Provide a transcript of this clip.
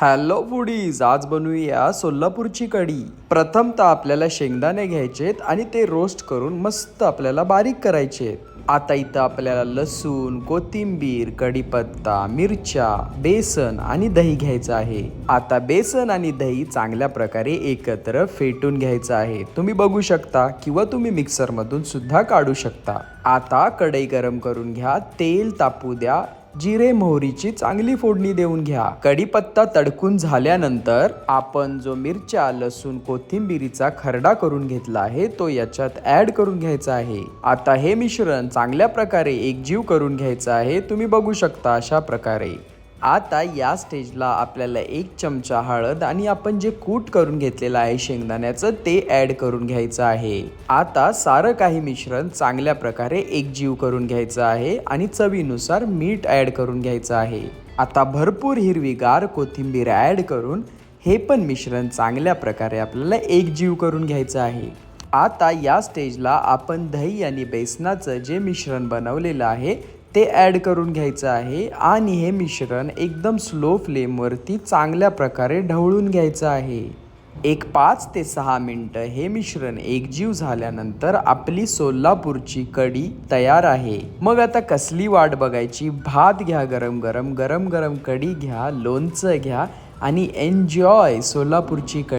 Hello foodies आज बनवूया सोलापूरची कढी. प्रथमतः आपल्याला शेंगदाणे घ्यायचेत आणि ते रोस्ट करून मस्त आपल्याला बारीक करायचे. आता इथं आपल्याला लसूण कोथिंबीर कढीपत्ता मिरच्या बेसन आणि दही घ्यायचं आहे. आता बेसन आणि दही चांगल्या प्रकारे एकत्र फेटून घ्यायचं आहे. तुम्ही बघू शकता किंवा तुम्ही मिक्सरमधून सुद्धा काढू शकता. आता कढई गरम करून घ्या. तेल तापू द्या. जिरे मोहरीची चांगली फोडणी देऊन घ्या. कढीपत्ता तडकून झाल्यानंतर आपण जो मिरच्या लसूण कोथिंबिरीचा खरडा करून घेतला आहे तो याच्यात ऍड करून घ्यायचा आहे. आता हे मिश्रण चांगल्या प्रकारे एकजीव करून घ्यायचं आहे तुम्ही बघू शकता अशा प्रकारे. आता या स्टेजला आपल्याला एक चमचा हळद आणि आपण जे कूट करून घेतलेलं आहे शेंगदाण्याचं ते ॲड करून घ्यायचं आहे. आता सारं काही मिश्रण चांगल्या प्रकारे एकजीव करून घ्यायचं आहे आणि चवीनुसार मीठ ॲड करून घ्यायचं आहे. आता भरपूर हिरवीगार कोथिंबीर ॲड करून हे पण मिश्रण चांगल्या प्रकारे आपल्याला एकजीव करून घ्यायचं आहे. आता या स्टेजला आपण दही आणि बेसनाचं जे मिश्रण बनवलेलं आहे ते ॲड करून घ्यायचं आहे. आणि हे मिश्रण एकदम स्लो फ्लेमवरती चांगल्या प्रकारे ढवळून घ्यायचं आहे. एक पाच ते सहा मिनटं हे मिश्रण एकजीव झाल्यानंतर आपली सोलापूरची कढी तयार आहे. मग आता कसली वाट बघायची? भात घ्या गरम गरम गरम गरम कढी घ्या लोणचं घ्या आणि एन्जॉय सोलापूरची कढी.